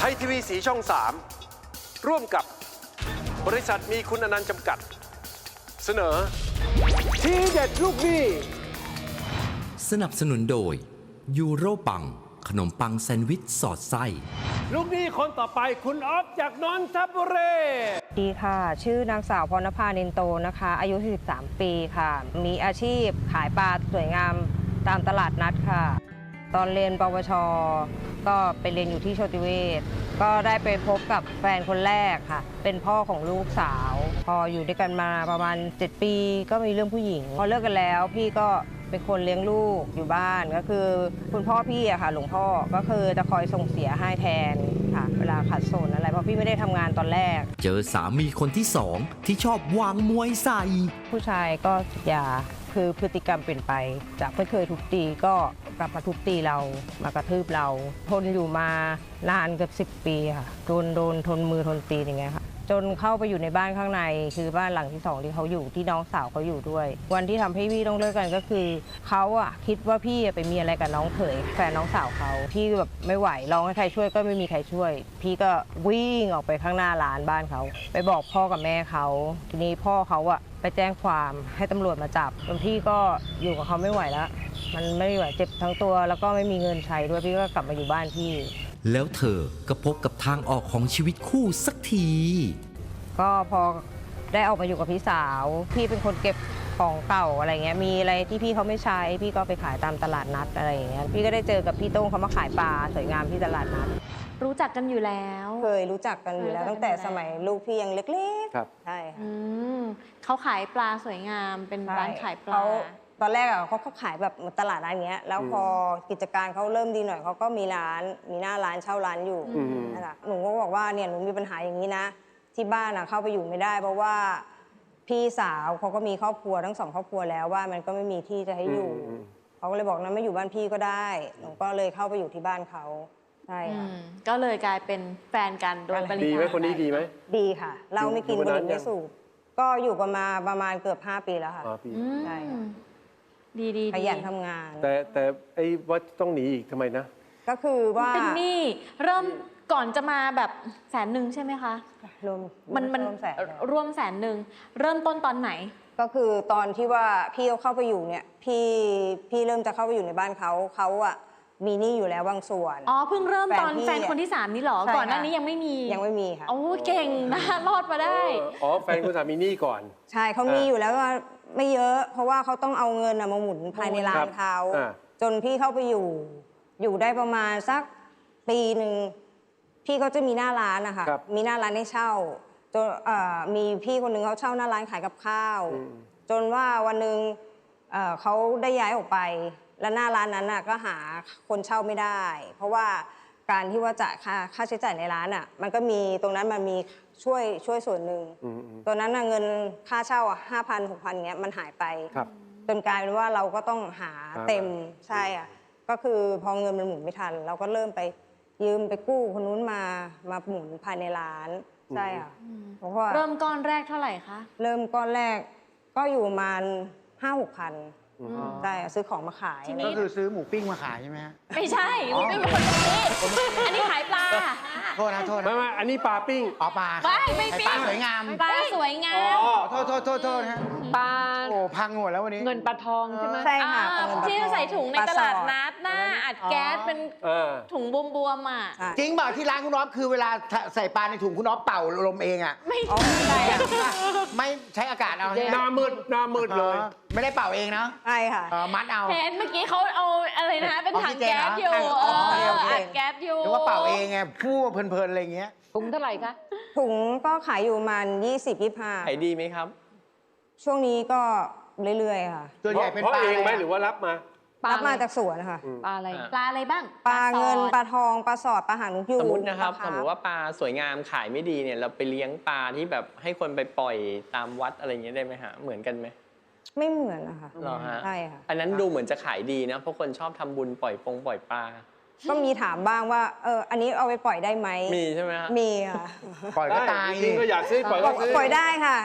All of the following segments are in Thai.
ไทยทีวีสีช่อง 3 ร่วมกับบริษัทมีคุณอนันต์จำกัด เสนอ ทีเด็ดลูกหนี้สนับสนุนโดย ยูโรปัง ขนมปังแซนด์วิชสอดไส้ ลูกหนี้คนต่อไปคุณออฟจากนนทบุรีดีค่ะ ชื่อนางสาวพรณภานินโตนะคะ อายุ 43 ปีค่ะ มีอาชีพขายปลาสวยงามตามตลาดนัดค่ะ ตอนเรียนปวช ก็ไปเรียนอยู่ที่โชติเวศก็ได้ไปพบกับแฟนคนแรกค่ะ เป็นพ่อของลูกสาว พออยู่ด้วยกันมาประมาณ 7 ปี ก็มีเรื่องผู้หญิง พอเลิกกันแล้วพี่ก็เป็นคนเลี้ยงลูกอยู่บ้านก็คือ คุณพ่อพี่อะค่ะหลวงพ่อก็คือจะคอยส่งเสียให้แทนค่ะ เวลาขัดสนอะไรเพราะพี่ไม่ได้ทำงานตอนแรก เจอสามีคนที่สองที่ชอบวางมวยใส่ ผู้ชายก็ติดยา คือพฤติกรรมเปลี่ยนไป จากไม่เคยทุบตีก็กลับมาทุบตีเรามากระทืบเรา ทนอยู่มานานเกือบสิบปีค่ะโดนโดนทนมือทนตีอย่างเงี้ยค่ะ จนเข้าไปอยู่ในบ้านข้างใน คือบ้านหลังที่สองที่เขาอยู่ที่น้องสาวเขาอยู่ด้วย วันที่ทำให้พี่ต้องเลิกกันก็คือเขาอะคิดว่าพี่ไปมีอะไรกับน้องเขยแฟนน้องสาวเขาพี่แบบไม่ไหวร้องให้ใครช่วยก็ไม่มีใครช่วย พี่ก็วิ่งออกไปข้างหน้าร้านบ้านเขาไปบอกพ่อกับแม่เขาทีนี้พ่อเขาอะไปแจ้งความให้ตำรวจมาจับจนพี่ก็อยู่กับเขาไม่ไหวแล้ว มันไม่ไหวเจ็บทั้งตัว แล้วก็ไม่มีเงินใช้ด้วยพี่ก็กลับมาอยู่บ้านพี่ แล้วเธอก็พบกับทางออกของชีวิตคู่สักที ก็พอได้ออกมาอยู่กับพี่สาว พี่เป็นคนเก็บของเก่าอะไรเงี้ยมีอะไรที่พี่เขาไม่ใช้ พี่ก็ไปขายตามตลาดนัดอะไรอย่างเงี้ยพี่ก็ได้เจอกับพี่โต้งเขามาขายปลาสวยงามที่ตลาดนัด รู้จักกันอยู่แล้ว เคยรู้จักกันอยู่แล้วเคยรู้ตั้งแต่จักกันอยู่แล้วสมัยลูกพี่ยังเล็กครับ ๆใช่ค่ะ อืมเขาขายปลาสวยงามเป็นร้านขายปลา เข ตอนแรกอะเขาเขาขายแบบเหมือนตลาดร้านเงี้ย แล้วพอกิจการเขาเริ่มดีหน่อยเขาก็มีร้านมีหน้าร้านเช่าร้านอยู่อืม นะคะหนูก็บอกว่าเนี่ยหนูมีปัญหาอย่างนี้นะ ที่บ้านอะเข้าไปอยู่ไม่ได้ เพราะว่าพี่สาวเขาก็มีครอบครัวทั้งสองครอบครัวแล้วว่ามันก็ไม่มีที่จะให้อยู่อืม เขาก็เลยบอกนะไม่อยู่บ้านพี่ก็ได้หนูก็เลยเข้าไปอยู่ที่บ้านเขาใช่อืค่ะมก็เลยกลายเป็นแฟนกันโดยปริดียายไหมคนนี้ดีไหม ดีค่ะ เราไม่กินอยู่บุมาหนานรี่ไม่ยังสูบก็อยู่กันมาประมาณเกือบ 5 ปีแล้วค่ะ อ๋อพี่อืมใช่ค่ะ ดีดีขยันทำงาน แต่แต่ไอ้ว่าต้องหนีอีกทำไมนะ ก็คือว่าเป็นหนี้เริ่มก่อนจะมาแบบแสนหนึ่งใช่ไหมคะ รวมมันมันรวแสนเลยร่วมแสนหนึ่งเริ่มต้นตอนไหน ก็คือตอนที่ว่าพี่เขาเข้าไปอยู่เนี่ยพี่พี่เริ่มจะเข้าไปอยู่ในบ้านเขาเขาอะมีหนี้อยู่แล้วบางส่วน อ๋อ เพิ่งเริ่มตอนแฟนพี่แฟนคนที่สามนี่เหรอใช่ก่อนหน้าค่ะนี้ยังไม่มี ยังไม่มีค่ะ โอ้ เก่งนะ รอดมาได้ อ๋อ แฟนคุณสามีหนี่ก่อน ใช่เขามีอ่าอยู่แล้วว่า ไม่เยอะ เพราะว่าเขาต้องเอาเงินอะมาหมุนภายในร้าครันบเขาอ่า จนพี่เข้าไปอยู่ อยู่ได้ประมาณสักปีหนึ่งพี่เขาจะมีหน้าร้านนะคะครับมีหน้าร้านให้เช่าจนเอ่อมีพี่คนหนึ่งเขาเช่าหน้าร้านขายกับข้าว อืม จนว่าวันหนึ่งเอ่อเขาได้ย้ายออกไป แล้วหน้าร้านนั้นน่ะก็หาคนเช่าไม่ได้ เพราะว่าการที่ว่าจ่ายค่าค่าใช้จ่ายในร้านอะมันก็มีตรงนั้นมันมี ช่วยช่วยส่วนหนึ่งอืมอืมตัวนั้นน่ะเงินค่าเช่าอะห้าพันหกพันเงี้ยมันหายไป ครับ จนกลายเป็นว่าเราก็ต้องหาหาเต็มมา ใช่อะก็คือพอเงินมันหมุนไม่ทัน เราก็เริ่มไปยืมไปกู้คนนู้นมามาหมุนภายในร้านใช่อะเพราะว่าเริ่มก้อนแรกเท่าไหร่คะ เริ่มก้อนแรกก็อยู่ประมาณห้าหกพันอืม ใช่อะซื้อของมาขายทีนี้ ก็คือซื้อหมูปิ้งมาขายใช่ไหมฮะ ไม่ใช่หมูปิ้งเป็นคนนี้อันนี้ขายปลา โทษนะโทษไม่นะไม่อันนี้ปลาปิ้ง อ๋อปลาไม่ไม่ไอ้ปิ้ปลางสวยงามปลาสวยงามโทษโทษโทษโทษฮะปลาโอ้พังหมดแล้ววันนี้ เงินปลาทองใช่ไหมใช่ค่ะอ่าปลาเงินปลาที่ทองใส่ถุงในปลตสลาดอนัดน่ะอัดแก๊สเป็นเออ ถุงบวมๆอะ ใช่จริงเปล่าที่ร้านคุณอ๊อฟคือเวลาใส่ปลาในถุงคุณอ๊อฟเป่าลมเองอะ ไม่อ๋อไม่ได้อะไม่ใช้อากาศเอาใช่ไหมหน้ามืดหน้ามืดเลย อ๋อไม่ได้เป่าเองนะใช่ค่ะ เออมัดเอา เห็นเมื่อกี้เขาเอา อะไรนะ เป็นถังออกซิเจนแก๊สเหรออยู่อ๋เออโอเคโอเคออัดแก๊สอยู่หรือว่าเป่าเองไงฟู่เพลินๆอะไรอย่างเงี้ยถุงเท่าไหร่คะถุงก็ขายอยู่ประมาณ20 25ขายดีไหมครับ ช่วงนี้ก็เรื่อยๆค่ะตัวเพใหญ่ราะเป็นเพราะปลาเองไหมะหรือว่ารับมาปลารับมาอะไรจากสวนนะคะปลาอะไรอ่าปลาอะไรบ้าง ปลาเงินสอดปลาทองปลาสอดปลาหางนกยูงสมมตินะครับปลสมมติว่าปลาสวยงามขายไม่ดีเนี่ยเราไปเลี้ยงปลาที่แบบให้คนไปปล่อยตามวัดอะไรอย่างเงี้ยได้ไหมฮะเหมือนกันไหม ไม่เหมือนนะคะเหรอฮะ ใช่ค่ะ อันนั้นดูเหมือนจะขายดีนะ เพราะคนชอบทำบุญปล่อยปงปล่อยปลา ก็มีถามบ้างว่า เออ อันนี้เอาไปปล่อยได้ไหม มีใช่ไหมฮะ มีค่ะ ปล่อยก็ตายจริงๆก็อยากซื้อปล่อยก็ซื้อปล่อยได้ค่ะ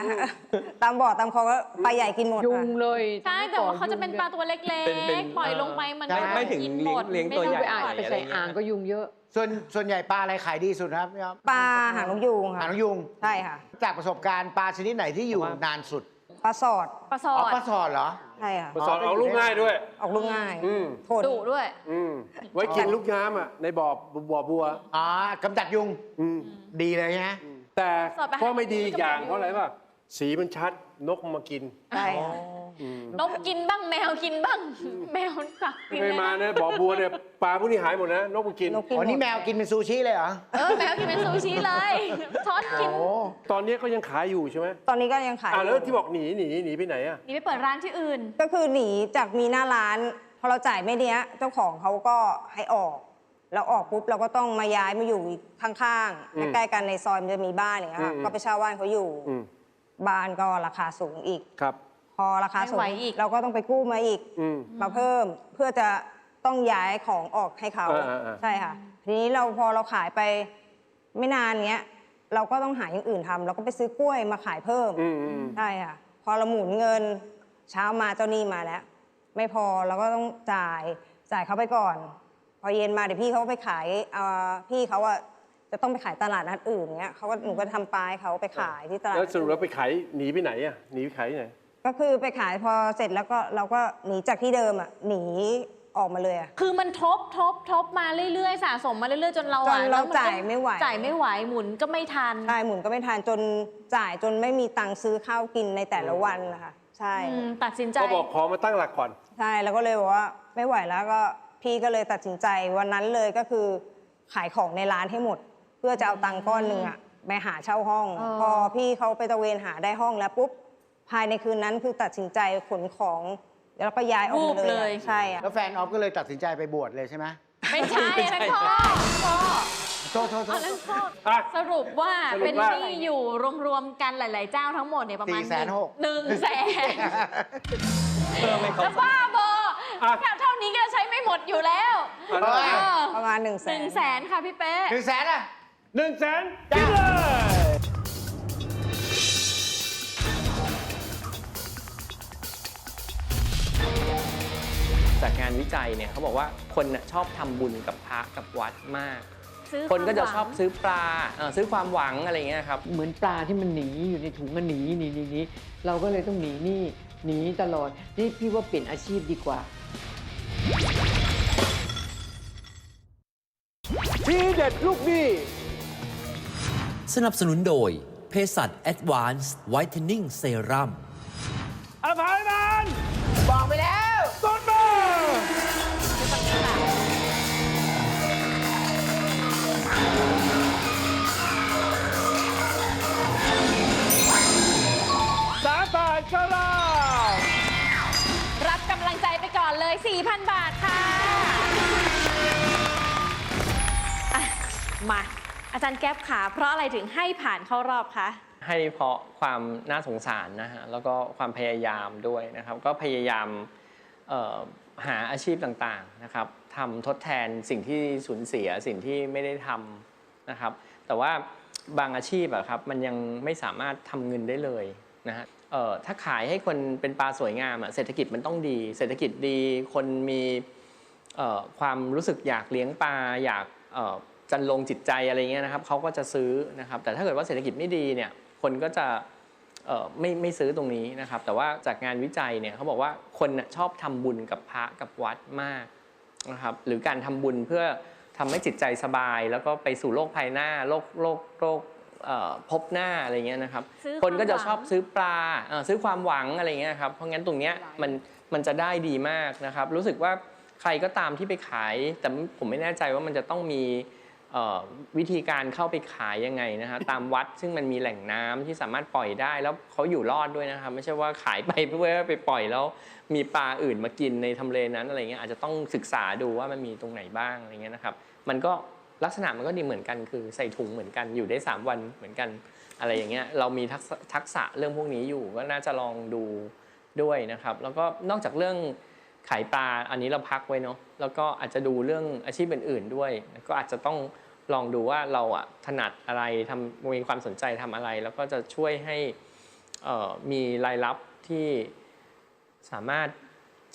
ตามบ่อตามคลองก็ปลาใหญ่กินหมดยุงค่ะเลยใช่แต่ว่าเขาจะเป็นปลาตัวเล็กเป็นเป็นๆ ปล่อยลงไปมันใช่ไม่ถึงกินเลี้ยงหมดเลี้ยงตัวม่ใหญ่ไปอ่างปล่อยไปใส่อ่างก็ยุงเยอะ ส่วนส่วนใหญ่ปลาอะไรขายดีสุดครับพี่อ๊อฟปลาหางนกยูงหาค่ะนกยุง ใช่ค่ะ จากประสบการณ์ปลาชนิดไหนที่อยู่นานสุด ปลาสอดปลาสออ๋อดปลาสอดเหรอ ใช่ค่ะ สอนเอาลูกง่ายด้วย ออกลูกง่ายอืม ทนดุด้วย อืมไว้กินลูกน้ำอะในบ่อบ่อบัว อ๋อกำจัดยุง อืม ดีเลยฮะ แต่สอดไปให้เพราะไม่ดีอีกอย่างมันก็เพราะอะไรป่ะ สีมันชัดนกมากินใช่ค่ะนกกินบ้างแมวกินบ้าง แมวกักกินเคเลยยมานะเนี่ยบ่อบัวเนี่ยปลาพวกนี้หายหมดนะนกมากิน นกกินอ๋อนี่หดแมวกินเป็นซูชิเลยเหรอ เออแมวกินเป็นซูชิเลยช้อนกินโอ้ ตอนนี้ก็ยังขายอยู่ใช่ไหมตอนนี้ก็ยังขายอ่าอยู่แล้วที่บอกหนีหนีหนีไปไหนอะนี่ไปเปิดร้านที่อื่น ก็คือหนีจากมีหน้าร้าน พอเราจ่ายไม่เนี้ย เจ้าของเขาก็ให้ออกแล้วออกปุ๊บเราก็ต้องมาย้ายมาอยู่อีกข้างอืมๆใกล้ๆกันในซอยมันจะมีบ้านอย่างเงี้ยค่ะอืมก็ไปเช่าบ้านเขาอยู่ อืม บ้านก็ราคาสูงอีก ครับ พอราคาสูงไม่ไหวอีก เราก็ต้องไปกู้มาอีก อืม มาเพิ่มเพื่อจะต้องย้ายของออกให้เขาอ่าๆๆใช่ค่ะ ทีนี้เราพอเราขายไปไม่นานเงี้ย เราก็ต้องหาอย่างอื่นทำเราก็ไปซื้อกล้วยมาขายเพิ่มอืมอืม ใช่ค่ะ พอเราหมุนเงิน เช้ามาเจ้าหนี้มาแล้ว ไม่พอเราก็ต้องจ่ายจ่ายเขาไปก่อน พอเย็นมาเดี๋ยวพี่เขาไปขายเอ่อพี่เขาอะ จะต้องไปขายตลาดนัดอื่นเงี้ยเขาก็หนูก็ทำปลายเขาไปขายที่ตลาดแล้วนัดสรุปอื่นแล้วไปขายหนีไปไหนอะหนีไปขายที่ไหนก็คือไปขายพอเสร็จแล้วก็เราก็หนีจากที่เดิมอะหนีออกมาเลยอะคือมันทบทบทบมาเรื่อยๆ สะสมมาเรื่อยๆ จนเราจอะนเราแล้วนก็จ่ายไม่ไหว จ่ายไม่ไหวหมุนก็ไม่ทัน ใช่หมุนก็ไม่ทันจนจ่ายจนไม่มีตังค์ซื้อข้าวกินในแต่ละวันนะคะใช่ อืมตัดสินใจ ก็บอกขอมาตั้งหลักก่อน ใช่แล้วก็เลยบอกว่าไม่ไหวแล้วก็พี่ก็เลยตัดสินใจวันนั้นเลยก็คือขายของในร้านให้หมดเพื่อจะเอาตังค์ก้อนหนึ่งอะไปหาเช่าห้องเออพอพี่เขาไปตระเวนหาได้ห้องแล้วปุ๊บภายในคืนนั้นคือตัดสินใจขนของแล้วก็ย้ายออกมาเลยอะใช่อะแล้วแฟนออฟก็เลยตัดสินใจไปบวชเลยใช่ไหมไม่ใช่อันนั้นพ่อพ่อโทษโทษโทอัษนนั้นพ่ออะ สรุปว่าสรุปเป็นว่าหนี้อยู่รวมๆกันหลาย ๆ เจ้าทั้งหมดเนี่ยประมาณสี่แสนหกหนึ่งแสนเพิ่มให้เขาจะบ้าบออะ แค่เท่านี้ก็ใช้ไม่หมดอยู่แล้วอันเอนั้นอเออประมาณหนึ่งแสหนึ่นงแสนค่ะพี่เป๊ะหนึ่งแสนอะ หนึ่งแสนกินเลยจากงานวิจัยเนี่ยเขาบอกว่าคนน่ะชอบทำบุญกับพระกับวัดมาก ซื้อคนก็จะวามหวังชอบซื้อปลาเอ่อซื้อความหวังอะไรเงี้ยครับ เหมือนปลาที่มันหนีอยู่ในถุงมันหนีหนีหนีหนีเราก็เลยต้องหนีหนี่หนีตลอด นี่พี่ว่าเปลี่ยนอาชีพดีกว่า ทีเด็ดลูกหนี้ สนับสนุนโดยเภสัช Advanced Whitening Serum อภัยมันบอกไปแล้วต้นมาสามบาทครับรับกำลังใจไปก่อนเลย 4,000 บาทค่ะอะ มาอา จารย์แก๊ปขาเพราะอะไรถึงให้ผ่านเข้ารอบคะให้เพราะความน่าสงสารนะฮะแล้วก็ความพยายามด้วยนะครับ ก็พยายามหาอาชีพต่างๆนะครับทำทดแทนสิ่งที่สูญเสียสิ่งที่ไม่ได้ทำนะครับ แต่ว่าบางอาชีพอะครับมันยังไม่สามารถทำเงินได้เลยนะฮะถ้าขายให้คนเป็นปลาสวยงามอะเศรษฐกิจมันต้องดี เศรษฐกิจดีคนมีความรู้สึกอยากเลี้ยงปลาอยาก จันลงจิตใจอะไรเงี้ยนะครับเขาก็จะซื้อนะครับ แต่ถ้าเกิดว่าเศรษฐกิจไม่ดีเนี่ยคนก็จะเอ่อไม่ไม่ซื้อตรงนี้นะครับ แต่ว่าจากงานวิจัยเนี่ยเขาบอกว่าคนน่ะชอบทำบุญกับพระกับวัดมากนะครับหรือการทำบุญเพื่อทำให้จิตใจสบาย แล้วก็ไปสู่โลกภายหน้าโลกโลกโลกเอ่อพบหน้าอะไรเงี้ยนะครับซื้อคนก็จะความหวังชอบซื้อปลาเอ่อซื้อความหวังอะไรเงี้ยครับเพราะงั้นตรงเนี้ยมันมันจะได้ดีมากนะครับ รู้สึกว่าใครก็ตามที่ไปขาย แต่ผมไม่แน่ใจว่ามันจะต้องมีเอ่อ วิธีการเข้าไปขายยังไงนะฮะตามวัดซึ่งมันมีแหล่งน้ำที่สามารถปล่อยได้แล้วเขาอยู่รอดด้วยนะครับไม่ใช่ว่าขายไปเพื่อไปปล่อยแล้วมีปลาอื่นมากินในทำเลนั้นอะไรเงี้ยอาจจะต้องศึกษาดูว่ามันมีตรงไหนบ้างอะไรเงี้ยนะครับมันก็ลักษณะมันก็ดีเหมือนกันคือใส่ถุงเหมือนกันอยู่ได้ 3 วันเหมือนกันอะไรอย่างเงี้ยเรามีทักษะทักษะเรื่องพวกนี้อยู่ก็น่าจะลองดูด้วยนะครับแล้วก็นอกจากเรื่องขายปลาอันนี้เราพักไว้เนาะแล้วก็อาจจะดูเรื่องอาชีพอื่น ๆด้วยก็อาจจะต้อง ลองดูว่าเราอะถนัดอะไรทำมีความสนใจทำอะไร แล้วก็จะช่วยให้เอ่อมีรายรับที่สามารถ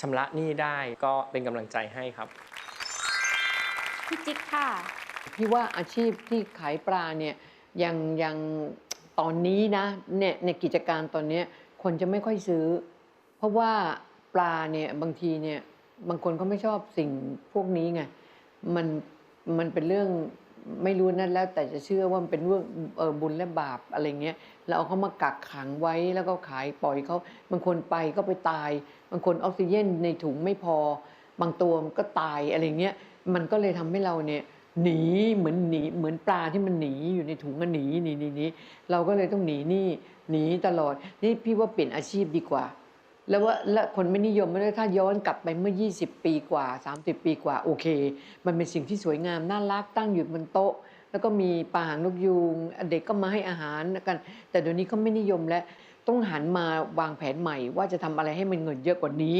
ชำระหนี้ได้ก็เป็นกำลังใจให้ครับพี่จิ๊กค่ะ พี่ว่าอาชีพที่ขายปลาเนี่ยยังยังตอนนี้นะเนี่ยในกิจการตอนเนี้ยคนจะไม่ค่อยซื้อ เพราะว่าปลาเนี่ยบางทีเนี่ยบางคนเขาไม่ชอบสิ่งพวกนี้ไงมันมันเป็นเรื่อง ไม่รู้นั่นแล้วแต่จะเชื่อว่ามันเป็นเรื่องเออบุญและบาปอะไรเงี้ยแล้วเอาเขามากักขังไว้แล้วก็ขายปล่อยเขาบางคนไปก็ไปตาย บางคนออกซิเจนในถุงไม่พอ บางตัวมันก็ตายอะไรเงี้ยมันก็เลยทำให้เราเนี่ยหนีเหมือนหนีเหมือนปลาที่มันหนีอยู่ในถุงมันหนีหนีหนีหนีเราก็เลยต้องหนีนี่หนีตลอดนี่พี่ว่าเปลี่ยนอาชีพดีกว่า แล้วว่าและคนไม่นิยมไม่ได้ถ้าย้อนกลับไปเมื่อ 20 ปีกว่า 30 ปีกว่าโอเค มันเป็นสิ่งที่สวยงามน่ารักตั้งอยู่บนโต๊ะ แล้วก็มีปลาหางนกยูงเด็กก็มาให้อาหารกัน แต่เดี๋ยวนี้เขาไม่นิยมแล้วต้องหันมาวางแผนใหม่ ว่าจะทำอะไรให้มันเงินเยอะกว่านี้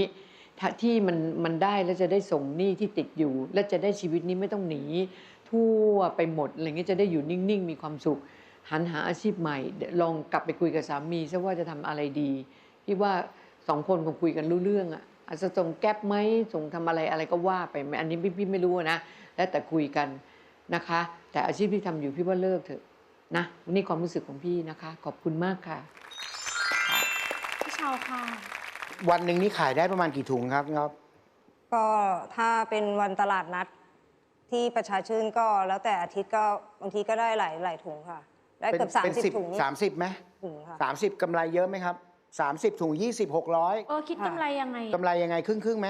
ที่มันมันได้แล้วจะได้ส่งหนี้ที่ติดอยู่ และจะได้ชีวิตนี้ไม่ต้องหนี ทั่วไปหมดอะไรเงี้ยจะได้อยู่นิ่งๆ มีความสุข หันหาอาชีพใหม่ลองกลับไปคุยกับสามีซะว่าจะทำอะไรดีพี่ว่า สองคนคงคุยกันรู้เรื่องอะอาจจะส่งแก๊ปไหมส่งทำอะไรอะไรก็ว่าไปอันนี้พี่พี่ไม่รู้นะแล้วแต่คุยกันนะคะ แต่อาชีพที่ทำอยู่พี่ว่าเลิกเถอะนะนี่ความรู้สึกของพี่นะคะ ขอบคุณมากค่ะพี่เชาค่ะ วันหนึ่งนี่ขายได้ประมาณกี่ถุงครับครับก็ถ้าเป็นวันตลาดนัดที่ประชาชื่นก็แล้วแต่อาทิตย์ก็บางทีก็ได้หลายหลายถุงค่ะ ได้เกือบสามเป็นสิบถุงนี่สามสิบไหมถุงค่ะสามสิบกำไรเยอะไหมครับ สามสิบถุงยี่สิบหกร้อยเออคิดกำไรยังไง กำไรยังไงครึ่งครึ่งๆไหม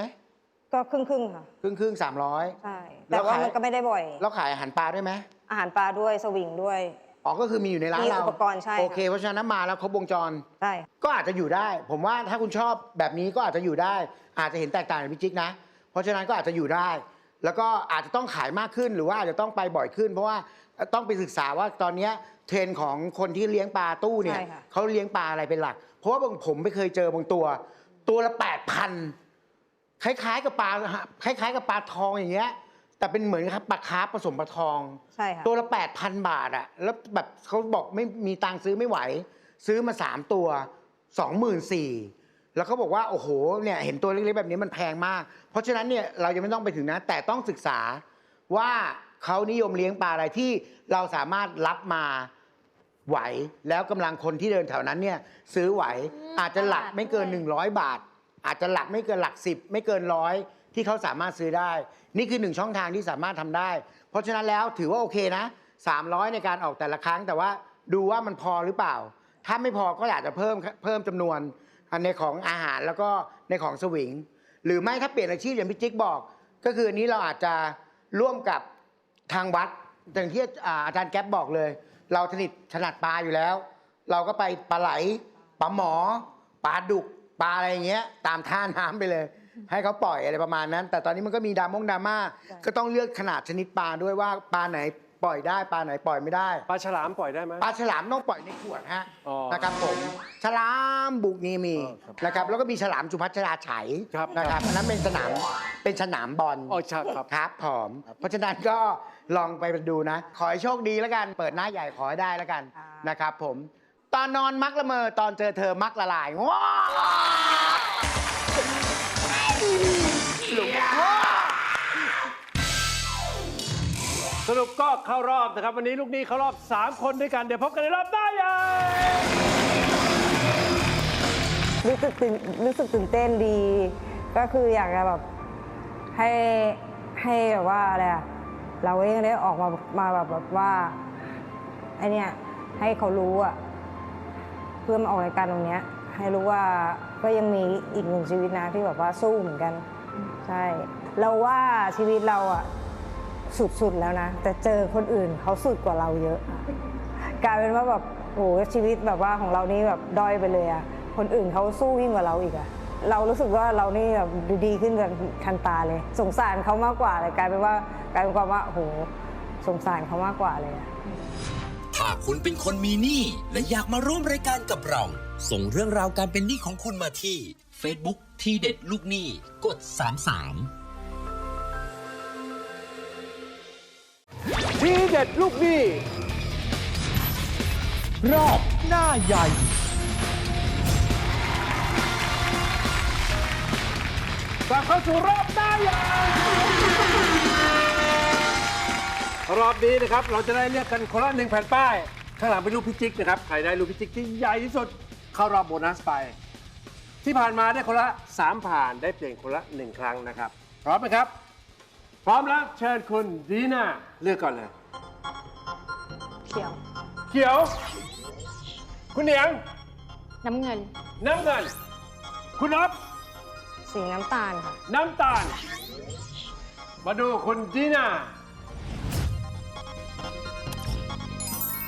ก็ครึ่งครึ่งๆค่ะ ครึ่งครึ่งสามร้อยใช่แล้แต่วว่าขาย มันก็ไม่ได้บ่อย แล้วขายอาหารปลาด้วยไหมอาหารปลาด้วยสวิงด้วย อ๋อก็คือมีอยู่ในร้านมีเราอุปกรณ์ใช่ค่ะ โอเค เพราะฉะนั้นมาแล้วครบวงจรได้ก็อาจจะอยู่ได้ ผมว่าถ้าคุณชอบแบบนี้ก็อาจจะอยู่ได้ อาจจะเห็นแตกต่างจากพี่จิ๊กนะ เพราะฉะนั้นก็อาจจะอยู่ได้ แล้วก็อาจจะต้องขายมากขึ้นหรือว่าอาจจะต้องไปบ่อยขึ้น เพราะว่าต้องไปศึกษาว่าตอนเนี้ยเทรนด์ของคนที่เลี้ยงปลาตู้เนี่ยใช่ค่ะ เขาเลี้ยงปลาอะไรเป็นหลัก เพราะว่าบางผมไม่เคยเจอบางตัว ตัวละแปดพันคล้าย ๆ กับปลาคล้ายๆ กับปลาทองอย่างเงี้ย แต่เป็นเหมือนครับปลาคาร์ฟผสมปลาทอง ใช่ค่ะตัวละ8,000บาทอะแล้วแบบเขาบอกไม่มีตังค์ซื้อไม่ไหว ซื้อมา3ตัว24,000แล้วเขาบอกว่าโอ้โหเนี่ยเห็นตัวเล็กๆแบบนี้มันแพงมาก เพราะฉะนั้นเนี่ยเรายังไม่ต้องไปถึงนะ แต่ต้องศึกษาว่าเขานิยมเลี้ยงปลาอะไรที่เราสามารถรับมา ไหวแล้วกำลังคนที่เดินแถวนั้นเนี่ยซื้อไหวอืมอาจจะหลักตลาดไม่เกินด้วย100 บาท อาจจะหลักไม่เกินหลัก10ไม่เกินร้อยที่เขาสามารถซื้อได้ นี่คือหนึ่งช่องทางที่สามารถทำได้ เพราะฉะนั้นแล้วถือว่าโอเคนะ 300 ในการออกแต่ละครั้ง แต่ว่าดูว่ามันพอหรือเปล่า ถ้าไม่พอก็อยากจะเพิ่มเพิ่มจำนวนในของอาหารแล้วก็ในของสวิง หรือไม่ถ้าเปลี่ยนอาชีพอย่างพี่จิ๊กบอก ก็คืออันนี้เราอาจจะร่วมกับทางวัดอย่างที่อ่าอาจารย์แก๊ปบอกเลย เราถนัดถนัดปลาอยู่แล้ว เราก็ไปปลาไหลปลาหมอปลาดุกปลาอะไรอย่างเงี้ย ตามท่าน้ำไปเลย ให้เขาปล่อยอะไรประมาณนั้น แต่ตอนนี้มันก็มีดรามงดราม่าก็ต้องเลือกขนาดชนิดปลาด้วยว่าปลาไหนปล่อยได้ปลาไหนปล่อยไม่ได้ ปลาฉลามปล่อยได้ไหม ปลาฉลามต้องปล่อยในขวดฮะอ๋อนะครับผมฉลามบุกนี่มีอ๋อครับนะครับแล้วก็มีฉลามสุพัชราไฉครับ นะครับอันนั้นเป็นสนาม เป็นสนามบอลอ๋อใช่ครับ ครับผอม เพราะฉะนั้นก็ลองไปดูนะ ขอให้โชคดีแล้วกัน เปิดหน้าใหญ่ขอให้ได้แล้วกันค่ะ นะครับผม ตอนนอนมักละเมอ ตอนเจอเธอมักละลายว้าวหลุมว้าวสรุปก็เข้ารอบนะครับ วันนี้ลูกหนี้เข้ารอบ 3 คนด้วยกัน เดี๋ยวพบกันในรอบหน้าใหญ่ รู้สึกตื่นรู้สึกตื่นเต้นดี ก็คืออยากจะแบบ ให้ให้แบบว่าอะไรอะเราเองได้ออกมามาแบบแบบว่าไอเนี้ยให้เขารู้อะเพื่อมาออกรายการตรงเนี้ย ให้รู้ว่าก็ยังมีอีกหนึ่งชีวิตนะที่แบบว่าสู้เหมือนกัน ใช่ เราว่าชีวิตเราอะสุดๆแล้วนะ แต่เจอคนอื่นเขาสุดกว่าเราเยอะ กลายเป็นว่าแบบโอ้โหชีวิตแบบว่าของเรานี่แบบด้อยไปเลยอะคนอื่นเขาสู้ยิ่งกว่าเราอีกอะ เรารู้สึกว่าเรานี่แบบดูดีขึ้นกันทันตาเลย สงสารเขามากกว่าเลยกลายเป็นว่ากลายเป็นความว่าโอ้โหสงสารเขามากกว่าเลยอะ ถ้าคุณเป็นคนมีหนี้และอยากมาร่วมรายการกับเรา ส่งเรื่องราวการเป็นหนี้ของคุณมาที่ Facebook ที่เด็ดลูกหนี้กด 33ทีเด็ดลูกหนี้รอบหน้าใหญ่ กลับเข้าสู่รอบหน้าใหญ่รอบนี้นะครับ เราจะได้เลือกกันคนละหนึ่งแผ่นป้าย ข้างหลังเป็นรูปพิจิกนะครับ ใครได้รูปพิจิกที่ใหญ่ที่สุดเข้ารอบโบนัสไป ที่ผ่านมาได้คนละ 3 ผ่านได้เปลี่ยนคนละ 1 ครั้งนะครับ พร้อมไหมครับ พร้อมแล้วเชิญคุณดีน่าเลือกก่อนเลย เขียว เขียว คุณเหนียง น้ำเงิน น้ำเงิน คุณอ๊อฟ สีน้ำตาลค่ะ น้ำตาล มาดูคุณดีน่า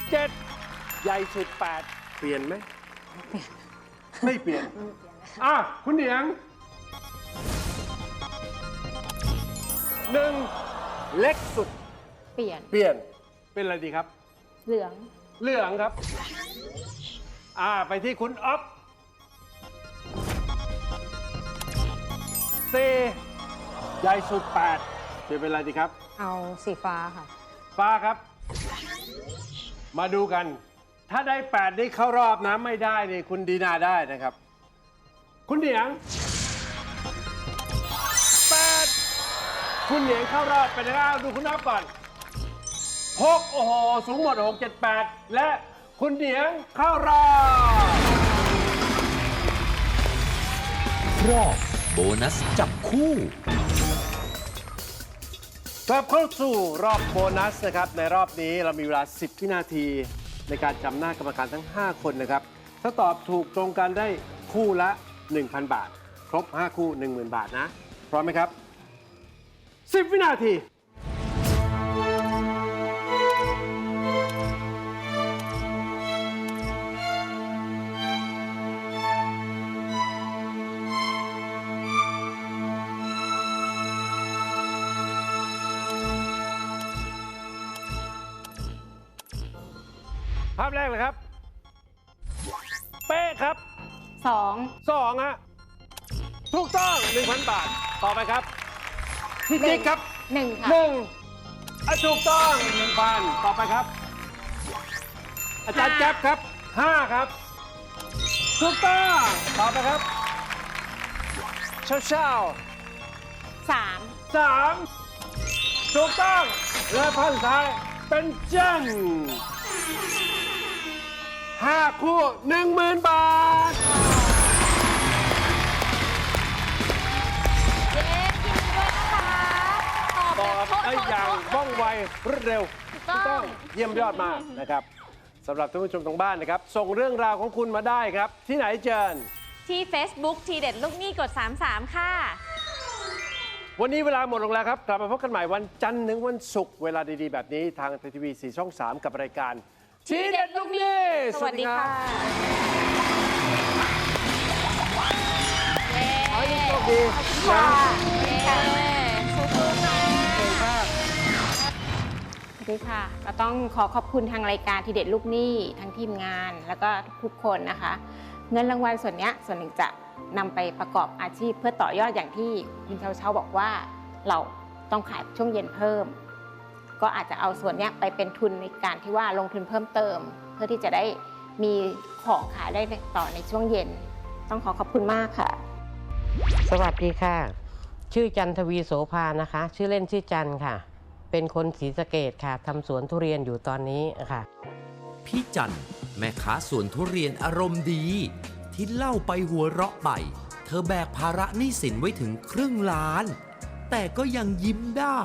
เจ็ดใหญ่สุดแปดเปลี่ยนไหม ไม่เปลี่ยน อะ คุณเหนียงหนึ่งเล็กสุดเปลี่ยน เปลี่ยนเป็นอะไรดีครับ เหลือง เหลืองครับ อ่า ไปที่คุณอ๊อฟ สี่ใหญ่สุดแปดเปลี่ยนเป็นอะไรดีครับ เอาสีฟ้าค่ะ ฟ้าครับ มาดูกัน ถ้าได้แปดนี่เข้ารอบนะไม่ได้นี่คุณดีนาได้นะครับ คุณเหนียงแปดคุณเหนียงเข้ารอบไปนะครับดูคุณนับก่อนหกโอ้โหสูงหมดหกเจ็ดแปดและคุณเหนียงเข้ารอบ รอบโบ นัสจับคู่ กลับเข้าสู่รอบโบนัสนะครับ ในรอบนี้เรามีเวลา 10 วินาที ในการจำหน้ากรรมการทั้ง 5 คนนะครับ ถ้าตอบถูกตรงกันได้คู่ละ 1,000 บาท ครบ 5 คู่ 10,000 บาทนะ พร้อมไหมครับ 10 วินาที รกเลยครับ เป๊ะครับสองสองฮะถูกต้อง1,000 บาท ต่อไปครับพี่จิ๊กครับหนึ่งค่ะหนึ่งอะถูกต้องหนึ่งพันต่อไปครับ อาจารย์ห้าแจ๊บครับห้าครับถูกต้องต่อไปครับเช้าเช้าสามสามถูกต้องและพันสุดท้ายเป็นเจัน ห้าคู่หนึ่งหมื่นบาท เย้ยินดีด้วยนะคะตอบตอบแบบได้อย่างว่องไวรวดเร็วถูกต้องเยี่ยมยอดมากนะครับสำหรับท่านผู้ชมทางบ้านนะครับ ส่งเรื่องราวของคุณมาได้ครับ ที่ไหนเจิญ ที่ Facebook ทีเด็ดลูกหนี้กด 33 ค่ะ วันนี้เวลาหมดลงแล้วครับ กลับมาพบกันใหม่วันจันทร์ถึงวันศุกร์เวลาดีๆ แบบนี้ทางทีวีสีช่อง 3 กับรายการ ทีเด็ดลูกหนี้สวัสดีค่ะขอให้โชคดีค่ะนะเย้สู้ๆค่ะสวัสดีค่ะก็ต้องขอขอบคุณทางรายการทีเด็ดลูกหนี้ทั้งทีมงาน แล้วก็ทุกๆคนนะคะ เงินรางวัลส่วนเนี้ยส่วนหนึ่งจะนำไปประกอบอาชีพเพื่อต่อยอดอย่างที่คุณเชาเชาบอกว่าเราต้องขายช่วงเย็นเพิ่ม ก็อาจจะเอาส่วนเนี้ยไปเป็นทุนในการที่ว่าลงทุนเพิ่มเติม เพื่อที่จะได้มีของขายได้ต่อในช่วงเย็น ต้องขอขอบคุณมากค่ะ สวัสดีค่ะ ชื่อจันทวีโสภานะคะ ชื่อเล่นชื่อจันค่ะ เป็นคนศรีสะเกดค่ะทำสวนทุเรียนอยู่ตอนนี้ค่ะพี่จันแม่ค้าสวนทุเรียนอารมณ์ดี ที่เล่าไปหัวเราะไป เธอแบกภาระหนี้สินไว้ถึงครึ่งล้าน แต่ก็ยังยิ้มได้